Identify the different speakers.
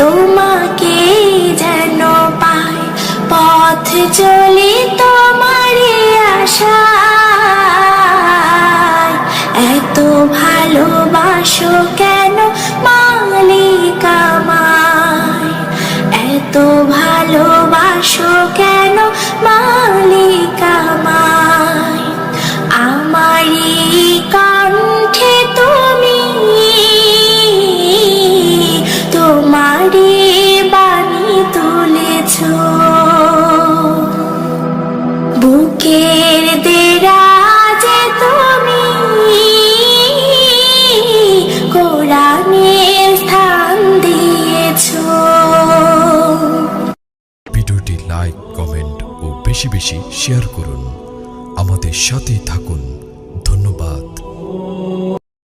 Speaker 1: তোমাকে যেন পায় পথ চলি তোমারই আশা এত ভালোবাসো কেন মালিক এত ভালোবাসো কেন মালিক আমায়?
Speaker 2: আমারই বেশি বেশি শেয়ার করুন। আমাদের সাথেই থাকুন। ধন্যবাদ।